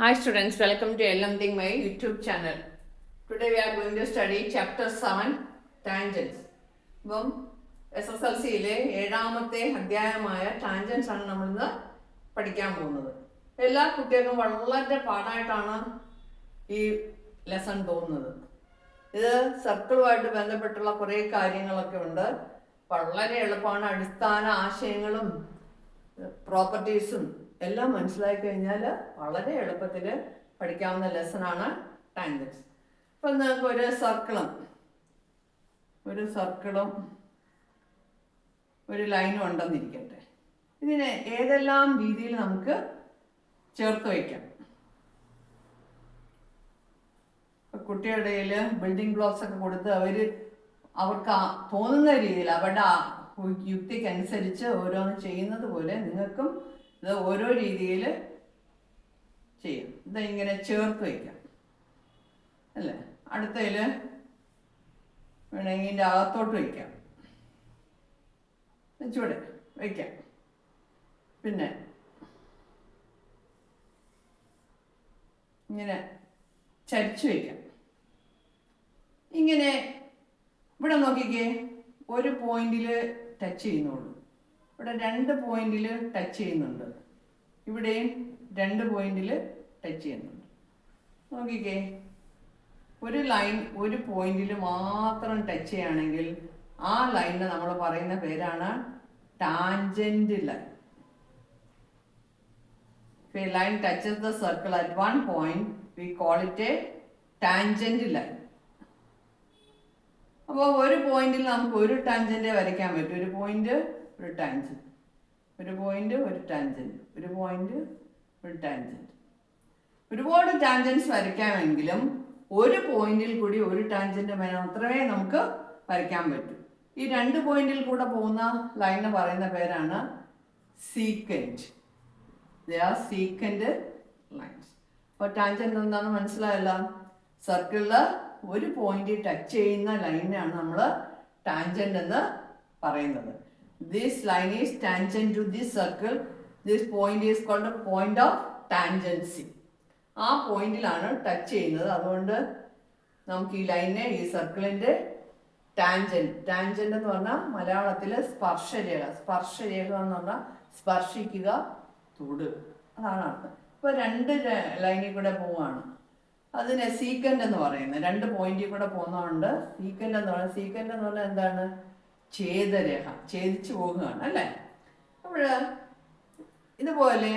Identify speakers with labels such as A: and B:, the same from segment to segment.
A: Hi students, welcome to LMTing my YouTube channel. Today we are going to study chapter 7 tangents. അപ്പം S S L സിയിലെ ഏഴാമത്തെ അധ്യായമായ tangents ആണ് നമ്മളിന്ന് പഠിക്കാൻ പോകുന്നത് എല്ലാ കുട്ടികൾക്കും വളരെ പാടായിട്ടാണ് ഈ ലെസൺ തോന്നുന്നത് ഇത് സർക്കിളുമായിട്ട് ബന്ധപ്പെട്ടുള്ള കുറേ കാര്യങ്ങളൊക്കെ ഉണ്ട് വളരെ എളുപ്പമാണ് അടിസ്ഥാന ആശയങ്ങളും പ്രോപ്പർട്ടീസും എല്ലാം മനസ്സിലാക്കി കഴിഞ്ഞാൽ വളരെ എളുപ്പത്തിൽ പഠിക്കാവുന്ന ലെസണാണ് ടാൻജൻസ്. അപ്പം നമുക്ക് ഒരു സർക്കിളും ഒരു സർക്കിളും ഒരു ലൈനും ഉണ്ടെന്നിരിക്കട്ടെ. ഇതിനെ ഏതെല്ലാം രീതിയിൽ നമുക്ക് ചേർത്ത് വയ്ക്കാം? കുട്ടിയുടെ ബിൽഡിംഗ് ബ്ലോക്സ് ഒക്കെ കൊടുത്ത് അവർ അവർക്ക് തോന്നുന്ന രീതിയിൽ അവരുടെ യുക്തിക്ക് യുക്തിക്കനുസരിച്ച് ഓരോന്ന് ചെയ്യുന്നത് പോലെ നിങ്ങൾക്കും ഇത് ഓരോ രീതിയിൽ ചെയ്യും. ഇത് ഇങ്ങനെ ചേർത്ത് വയ്ക്കാം. അല്ലേ? അടുത്തതിൽ വേണമെങ്കിൽ ഇതിന്റെ അകത്തോട്ട് വയ്ക്കാം. ചൂടെ വയ്ക്കാം. പിന്നെ ഇങ്ങനെ ചരിച്ചു വയ്ക്കാം. ഇങ്ങനെ ഇവിടെ നോക്കിക്കേ ഒരു പോയിന്റിൽ ടച്ച് ചെയ്യുന്നുള്ളൂ. ഇവിടെ രണ്ട് പോയിന്റിൽ ടച്ച് ചെയ്യുന്നുണ്ട്. ഇവിടെയും രണ്ട് പോയിന്റിൽ ടച്ച് ചെയ്യുന്നുണ്ട്. നോക്കിക്കേ. ഒരു ലൈൻ ഒരു പോയിന്റിൽ മാത്രം ടച്ച് ചെയ്യുകയാണെങ്കിൽ ആ ലൈനിന് നമ്മൾ പറയുന്ന പേരാണ് tangent line line touches the circle at one point, we call it a tangent line. അപ്പോൾ ഒരു പോയിന്റിൽ നമുക്ക് ഒരു ടാൻജന്റ് വരയ്ക്കാൻ പറ്റും. ഒരു പോയിന്റ് ഒരു ടാൻജന്റ് ഒരു പോയിന്റ് ഒരു ടാൻജന്റ് ഒരു പോയിന്റ് ഒരു ടാൻജന്റ് ഒരുപാട് ടാൻജൻസ് വരയ്ക്കാമെങ്കിലും ഒരു പോയിന്റിൽ കൂടി ഒരു ടാൻജന്റ് മാത്രമേ നമുക്ക് വരയ്ക്കാൻ പറ്റൂ. ഈ രണ്ട് പോയിന്റിൽ കൂടെ പോകുന്ന ലൈന് പറയുന്ന പേരാണ് സീക്വന്റ് സീക്വന്റ് ലൈൻസ് അപ്പോൾ ടാൻജന്റ് എന്താണെന്ന് മനസ്സിലായല്ല? സർക്കിളിൽ ഒരു പോയിന്റ് ടച്ച് ചെയ്യുന്ന ലൈനാണ് നമ്മൾ ടാൻജന്റ് എന്ന് പറയുന്നത്. This is tangent to this circle. This point is called a point of tangency. ആ പോയിന്റിലാണ് ടച്ച് ചെയ്യുന്നത്. അതുകൊണ്ട് നമുക്ക് ഈ ലൈനെ ഈ സർക്കിളിന്റെ ടാൻജന്റ് ടാൻജന്റ് എന്ന് പറഞ്ഞാൽ മലയാളത്തിൽ സ്പർശരേഖ. സ്പർശരേഖ എന്ന് പറഞ്ഞാൽ സ്പർശിക്കുക തൊടുക അതാണ്. അർത്ഥം ഇപ്പോൾ രണ്ട് ലൈനിൽ കൂടെ പോവാണ് അതിനെ സീക്കന്റ് എന്ന് പറയുന്നത്. രണ്ട് പോയിന്റിൽ കൂടെ പോകുന്നതുകൊണ്ട് സീക്കന്റ് എന്ന് പറയുന്നത് സീക്കന്റ് എന്ന് പറഞ്ഞാൽ എന്താണ്? ഛേദരേഖ ഛേദിച്ചു പോകുകയാണ് അല്ലേ? അപ്പോൾ ഇതുപോലെ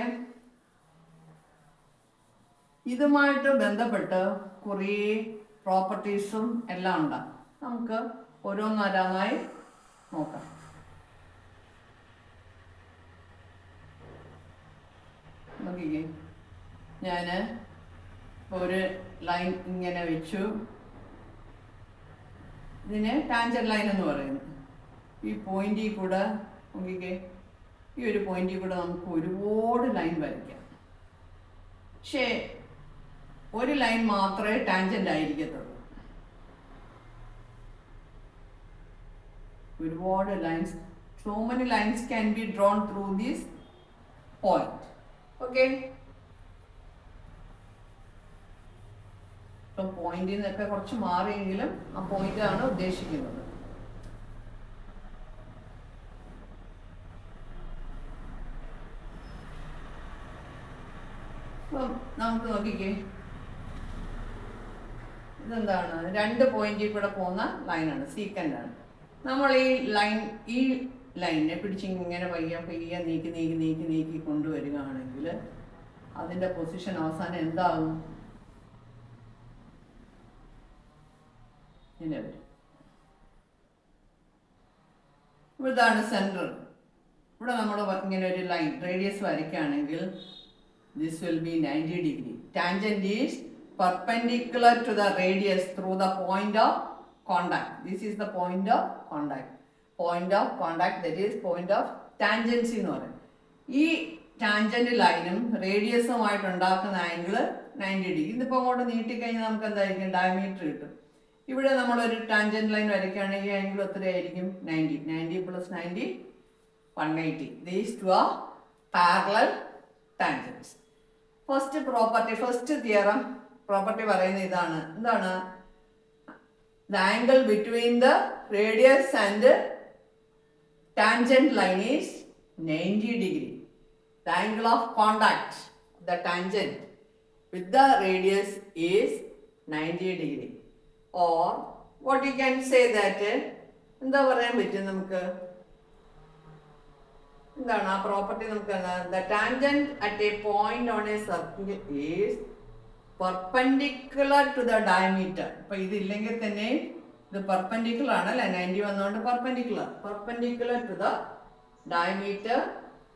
A: ഇതുമായിട്ട് ബന്ധപ്പെട്ട് കുറേ പ്രോപ്പർട്ടീസും എല്ലാം ഉണ്ട് നമുക്ക് ഓരോന്നോരോന്നായി നോക്കാം. നോക്കിക്കേ. ഞാൻ ഒരു ലൈൻ ഇങ്ങനെ വെച്ചു. ഇതിന് ടാഞ്ചർ ലൈൻ എന്ന് പറയുന്നു. ഈ പോയിന്റിൽ കൂടെ നോക്കിക്കേ. ഈ ഒരു പോയിന്റിൽ കൂടെ നമുക്ക് ഒരുപാട് ലൈൻ വരയ്ക്കാം. പക്ഷേ ഒരു ലൈൻ മാത്രമേ ടാൻജന്റ് ആയിരിക്കത്തുള്ളൂ. ഒരുപാട് lines so many lines can be drawn through these point okay ഇപ്പം പോയിന്റിൽ നിന്നൊക്കെ കുറച്ച് മാറിയെങ്കിലും ആ പോയിന്റാണ് ഉദ്ദേശിക്കുന്നത് അപ്പം നമുക്ക് നോക്കിക്കേ. ഇതെന്താണ്? രണ്ട് പോയിന്റിൽ കൂടെ പോകുന്ന ലൈനാണ് സീക്കന്റ് ആണ്. നമ്മൾ ഈ ലൈൻ ഈ ലൈനെ പിടിച്ച് ഇങ്ങനെ പയ്യ പയ്യ നീക്കി നീക്കി നീക്കി നീക്കി കൊണ്ടുവരികയാണെങ്കിൽ അതിന്റെ പൊസിഷൻ അവസാനം എന്താകും? ഇങ്ങനെ വരും. ഇതാണ് സെന്റർ ഇവിടെ നമ്മൾ ഇങ്ങനെ ഒരു ലൈൻ റേഡിയസ് വരയ്ക്കുകയാണെങ്കിൽ this will be ninety degree tangent is perpendicular to the radius through the point of contact. This is the point of contact. Point of contact that is point of tangency എന്ന് പറയും ഈ tangent ലൈനും റേഡിയസുമായിട്ട് ഉണ്ടാക്കുന്ന angle ninety degree ഇതിപ്പോൾ അങ്ങോട്ട് നീട്ടിക്കഴിഞ്ഞാൽ നമുക്ക് എന്തായിരിക്കും? Diameter കിട്ടും. ഇവിടെ നമ്മളൊരു ടാൻജന്റ് ലൈൻ വരയ്ക്കുകയാണെങ്കിൽ ആംഗിൾ എത്രയായിരിക്കും ninety ninety plus ninety one eighty these two are parallel tangents first property first theorem property പറയുന്ന ഇതാണ് എന്താണ് the angle between the radius and tangent line is 90 degree. The angle of contact, the tangent with the radius is 90 degree. Or what you can say that എന്താ പറയാൻ പറ്റും നമുക്ക് എന്താണ് ആ property നമുക്ക് the tangent at a point on a circle is perpendicular to the diameter അപ്പൊ ഇതില്ലെങ്കിൽ തന്നെ ഇത് പെർപെൻഡിക്കുലർ ആണ് അല്ലെ? നയന്റി വന്നുകൊണ്ട് perpendicular perpendicular to the diameter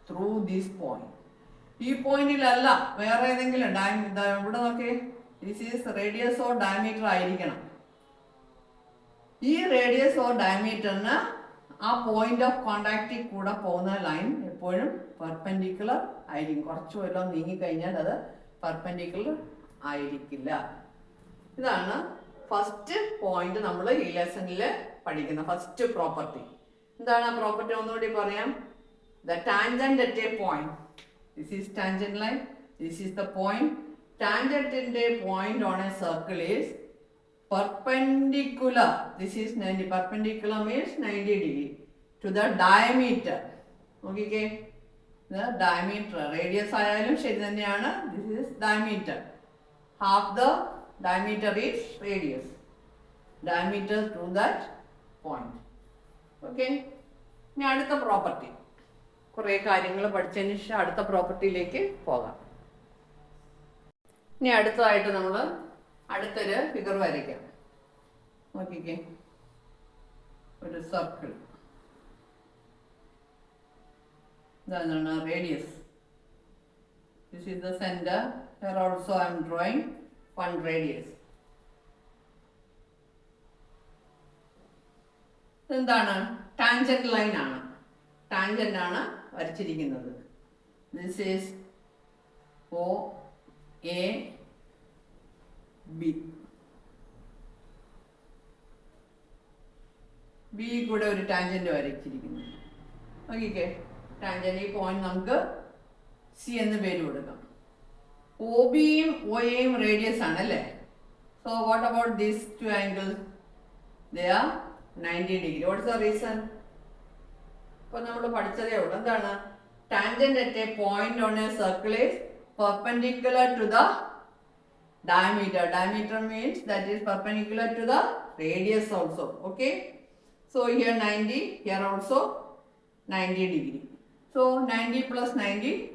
A: through this point ഈ പോയിന്റിലല്ല വേറെ ഏതെങ്കിലും ഡയമി ഇവിടെ നോക്കി. This is radius or diameter ആയിരിക്കണം. ഈ റേഡിയസ് ഓർ ഡയമീറ്ററിന് ആ പോയിന്റ് ഓഫ് കോണ്ടാക്റ്റിൽ കൂടെ പോകുന്ന ലൈൻ എപ്പോഴും പെർപെൻഡിക്കുലർ ആയിരിക്കും. കുറച്ച് വല്ലതും നീങ്ങിക്കഴിഞ്ഞാൽ അത് പെർപെൻഡിക്കുലർ ആയിരിക്കില്ല. ഇതാണ് ഫസ്റ്റ് പോയിന്റ് നമ്മൾ ഈ ലെസണിൽ പഠിക്കുന്ന ഫസ്റ്റ് പ്രോപ്പർട്ടി എന്താണ് ആ പ്രോപ്പർട്ടി ഒന്നുകൂടി പറയാം? The tangent at a point this is tangent line this is the point ടാൻജന്റിന്റെ point on a circle is perpendicular. This is 90 perpendicular means 90 degree to the diameter. നോക്കിക്കേ. ഇത് diameter radius ആയാലും ശരി തന്നെയാണ്. This is diameter half the diameter is radius diameter to that point okay ഇനി അടുത്ത property കുറേ കാര്യങ്ങൾ പഠിച്ചതിന് ശേഷം അടുത്ത പ്രോപ്പർട്ടിയിലേക്ക് പോകാം. ഇനി അടുത്തതായിട്ട് നമ്മൾ അടുത്തൊരു ഫിഗർ വരയ്ക്കാം. നോക്കിക്കേ. ഒരു സർക്കിൾ ഇതാണ് radius this is the center here also I'm drawing one radius എന്താണ് ടാൻജന്റ് ലൈൻ ആണ്. ടാൻജന്റ് ആണ് വരച്ചിരിക്കുന്നത്. This is O A B B കൂടെ ഒരു ടാൻജന്റ് വരച്ചിരിക്കുന്നു. നോക്കിക്കേ. ടാൻജന്റ് ഈ പോയിന്റ് നമുക്ക് സി എന്ന് പേര് കൊടുക്കാം. ഒ ബിയും ഒ എയും റേഡിയസ് ആണ് അല്ലേ? So what about these two angle they are ninety degree what's the reason ഇപ്പൊ നമ്മൾ പഠിച്ചതേ ഉള്ളൂ. എന്താണ്? Tangent at a point on a circle is perpendicular to the diameter. Diameter means that is perpendicular to the radius also. Okay? So here 90 here also 90 degree. So 90 plus 90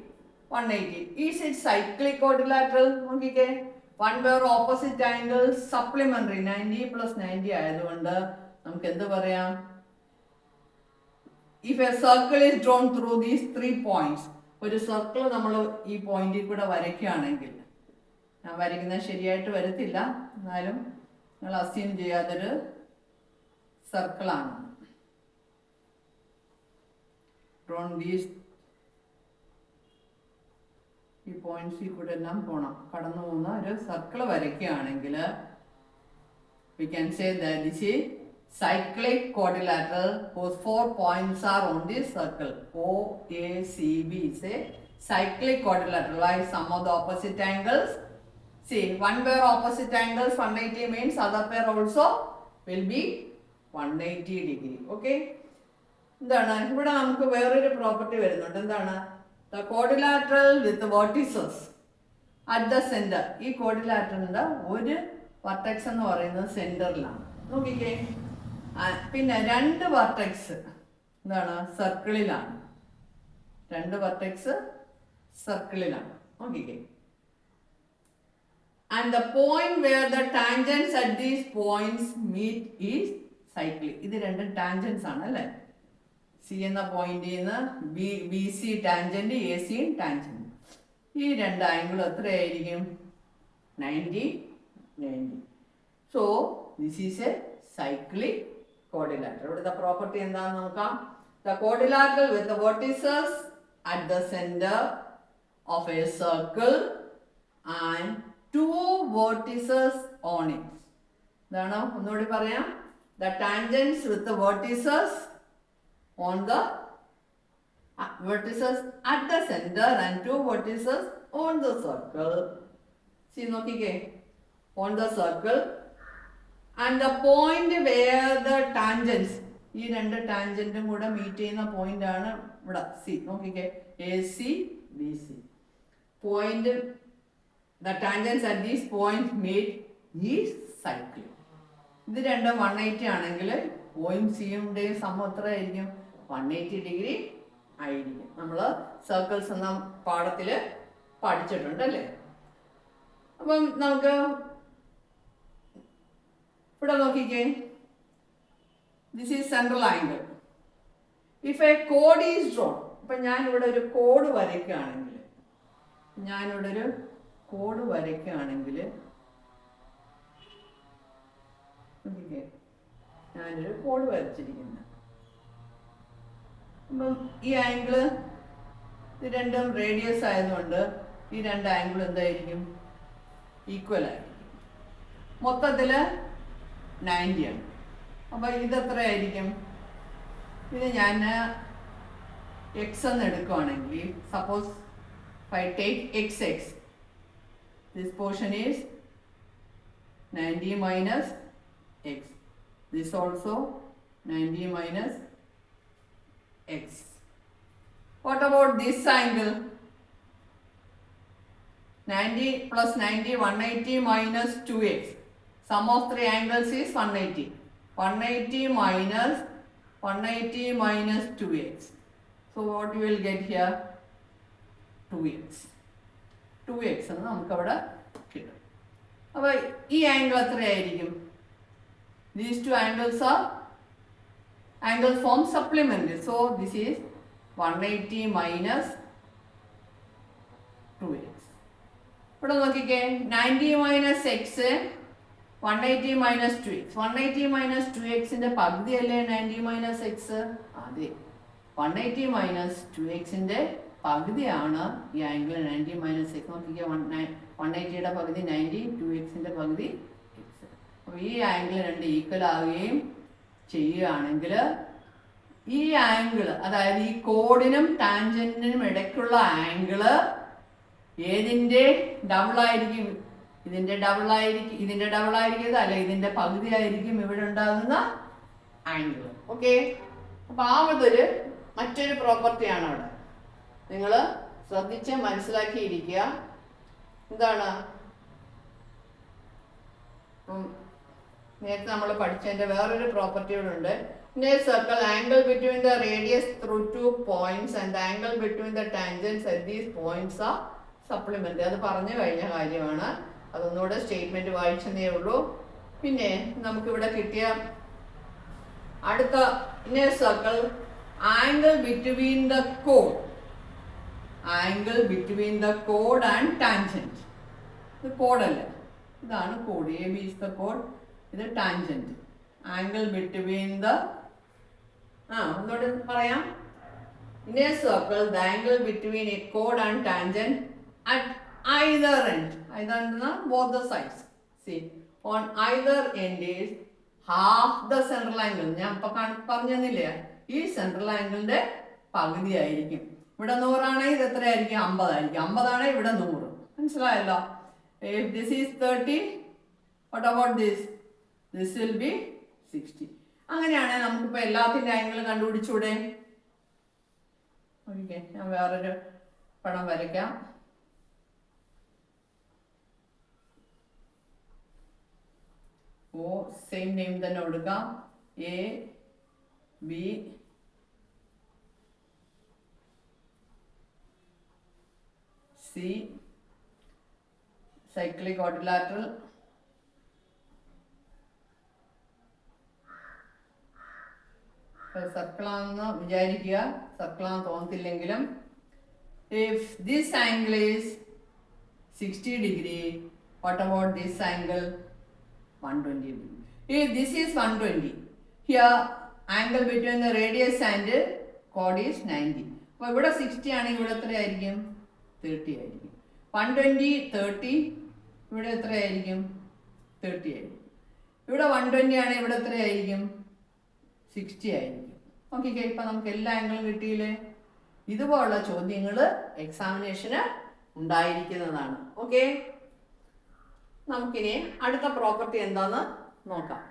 A: 180 is it cyclic quadrilateral നോക്കിക്കേ. One where opposite angle supplementary ninety plus ninety ആയതുകൊണ്ട് നമുക്ക് എന്ത് പറയാം? If a circle is drawn through these three points ഒരു circle നമ്മൾ ഈ പോയിന്റിൽ കൂടെ വരയ്ക്കുകയാണെങ്കിൽ ഞാൻ വരയ്ക്കുന്നത് ശരിയായിട്ട് വരത്തില്ല. എന്നാലും നിങ്ങൾ അസ്യൂം ചെയ്യാത്തൊരു സർക്കിളാണ്. ഡ്രോൺ ബീസ് ഈ പോയിന്റ്സിൽ കൂടെ എല്ലാം പോണം. കടന്നു പോകുന്ന ഒരു സർക്കിൾ വരയ്ക്കുകയാണെങ്കിൽ വി ക്യാൻ സേ ദിസ് ഈ cyclic quadrilateral four points are on the circle O A C B cyclic quadrilateral lie sum of the opposite angles See, one pair opposite angles 180 means other pair also will be 180 degree. Okay? എന്താണ്? ഇവിടെ നമുക്ക് വേറൊരു property വരുന്നുണ്ട്. എന്താണ്? The quadrilateral with vertices at the center ഈ കോഡിലാറ്ററിന്റെ ഒരു vertex എന്ന് പറയുന്നത് സെന്ററിലാണ് നോക്കിക്കേ. പിന്നെ രണ്ട് വർട്ടെക്സ് എന്താണ്? സർക്കിളിലാണ് രണ്ട് വർട്ടെക്സ് സർക്കിളിലാണ് നോക്കിക്കേ. And the point where the tangents at these points meet is cyclic ഇത് രണ്ടും ടാൻജൻസ് ആണ് അല്ലേ? സി എന്ന പോയിന്റിൽ നിന്ന് B B C tangent A C tangent ഈ രണ്ട് ആംഗിളും എത്രയായിരിക്കും? Ninety ninety so this is a cyclic quadrilateral ഇവിടുത്തെ പ്രോപ്പർട്ടി എന്താണെന്ന് നോക്കാം? The quadrilateral with vertices at the center of a circle and two vertices on it ഇതാണോ? ഒന്നുകൂടി പറയാം. The tangents with vertices on the vertices at the center and two vertices on the circle C നോക്കിക്കേ. On the circle and the point where the tangents ഈ രണ്ട് ടാൻജന്റും കൂടെ meet ചെയ്യുന്ന point ആണ് ഇവിടെ. സി നോക്കിക്കേ. A C B C point the tangents at this point meet is cycle ഇത് രണ്ടും വൺ എയ്റ്റി ആണെങ്കിൽ ഓയും സിയുടെയും സമം എത്ര ആയിരിക്കും? വൺ എയ്റ്റി ഡിഗ്രി ആയിരിക്കും. നമ്മൾ സർക്കിൾസ് എന്ന പാഠത്തിൽ പഠിച്ചിട്ടുണ്ട് അല്ലേ? അപ്പം നമുക്ക് ഇവിടെ നോക്കിക്കേ. This is central angle if a code is drawn ഇപ്പം ഞാനിവിടെ ഒരു കോഡ് വരയ്ക്കുകയാണെങ്കിൽ ഞാനിവിടെ ഒരു കോഡ് വരയ്ക്കുകയാണെങ്കിൽ ഞാനൊരു കോഡ് വരച്ചിരിക്കുന്നു. അപ്പം ഈ ആംഗിൾ രണ്ടും റേഡിയസ് ആയതുകൊണ്ട് ഈ രണ്ട് ആംഗിൾ എന്തായിരിക്കും? ഈക്വൽ ആയിരിക്കും. മൊത്തത്തിൽ നയന്റി ആണ്. അപ്പോൾ ഇത് എത്രയായിരിക്കും? ഇത് ഞാൻ എക്സ് എന്ന് എടുക്കുവാണെങ്കിൽ suppose I take X X This portion is 90 minus x. This also 90 minus x. What about this angle? 90 plus 90, 180 minus 2x. Sum of three angles is 180. 180 minus 180 minus 2x. So what you will get here? 2x. 2x എന്ന് നമുക്ക് അവിടെ കിട്ടും. അപ്പോൾ ഈ angle എത്രയായിരിക്കും? These two angles are angle form supplement so this is one eighty minus two X ഇവിടെ നോക്കിക്കേ ninety minus X one eighty minus two X one eighty minus two എക്സിന്റെ പകുതി അല്ലേ നയന്റി മൈനസ് എക്സ് അതെ one eighty minus two എക്സിന്റെ പകുതിയാണ് ഈ angle ninety minus X നോക്കിക്കേ വൺ വൺ എയ്റ്റിയുടെ പകുതി നയന്റി ടു എക്സിന്റെ പകുതി എക്സ്. അപ്പോൾ ഈ ആംഗിൾ രണ്ട് ഈക്വൽ ആവുകയും ചെയ്യുകയാണെങ്കിൽ ഈ ആംഗിൾ അതായത് ഈ കോഡിനും ടാൻജന്റിനും ഇടയ്ക്കുള്ള ആംഗിൾ ഏതിന്റെ ഡബിൾ ആയിരിക്കും? ഇതിന്റെ ഡബിൾ ആയിരിക്കും അല്ല ഇതിന്റെ പകുതി ആയിരിക്കും ഇവിടെ ഉണ്ടാകുന്ന ആംഗിൾ ഓക്കെ? അപ്പോൾ ആ ഒരു മറ്റൊരു പ്രോപ്പർട്ടിയാണ് അവിടെ. നിങ്ങൾ ശ്രദ്ധിച്ച് മനസ്സിലാക്കിയിരിക്കുക. എന്താണ്? നേരത്തെ നമ്മൾ പഠിച്ചതിന്റെ വേറൊരു പ്രോപ്പർട്ടി കൂടെ ഉണ്ട്. Circle angle between the radius through two points and angle between the tangents at these points ആ സപ്ലിമെന്റ് അത് പറഞ്ഞു കഴിഞ്ഞ കാര്യമാണ്. അതൊന്നുകൂടെ സ്റ്റേറ്റ്മെന്റ് വായിച്ചതേ ഉള്ളൂ. പിന്നെ നമുക്കിവിടെ കിട്ടിയ അടുത്ത in circle angle between the code angle between the code and tangent ഇത് കോഡല്ല? ഇതാണ് code A B is the code ഇത് ടാൻജന്റ് ആംഗിൾ ബിറ്റ്വീൻ ദ ആ എന്തോട് പറയാം. In A circle the angle between A code and tangent at either end either both the sides C on either end is half the central angle ഞാൻ ഇപ്പൊ പറഞ്ഞു ഈ central ആംഗിളിന്റെ പകുതി ആയിരിക്കും ഇവിടെ നൂറാണെങ്കിൽ ഇത് എത്രയായിരിക്കും? അമ്പതായിരിക്കും. അമ്പതാണെങ്കിൽ ഇവിടെ നൂറ്. മനസ്സിലായല്ലോ? If this is thirty what about this this will be sixty അങ്ങനെയാണെങ്കിൽ നമുക്കിപ്പോൾ എല്ലാത്തിന്റെ ആംഗിൾ കണ്ടുപിടിച്ചൂടെ? ഓക്കെ ഞാൻ വേറൊരു പടം വരയ്ക്കാം. ഓ സെയിം നെയിം തന്നെ കൊടുക്കാം. A B C cyclic quadrilateral സർക്കിളാണെന്ന് വിചാരിക്കുക. സർക്കിളാന്ന് തോന്നത്തില്ലെങ്കിലും. If this angle is sixty degree what about this angle one twenty degree if this is 120 here angle between the radius and chord is 90 അപ്പോൾ ഇവിടെ sixty ആണെങ്കിൽ ഇവിടെ എത്രയായിരിക്കും? Thirty ആയിരിക്കും. One twenty thirty ഇവിടെ എത്രയായിരിക്കും? തേർട്ടി ആയിരിക്കും. ഇവിടെ വൺ ട്വന്റി ആണ് ഇവിടെ എത്രയായിരിക്കും? സിക്സ്റ്റി ആയിരിക്കും. നോക്കിക്കേ ഇപ്പം നമുക്ക് എല്ലാ ആംഗിളും കിട്ടിയില്ലേ? ഇതുപോലുള്ള ചോദ്യങ്ങൾ എക്സാമിനേഷന് ഉണ്ടായിരിക്കുന്നതാണ്. ഓക്കെ നമുക്കിനി അടുത്ത പ്രോപ്പർട്ടി എന്താന്ന് നോക്കാം.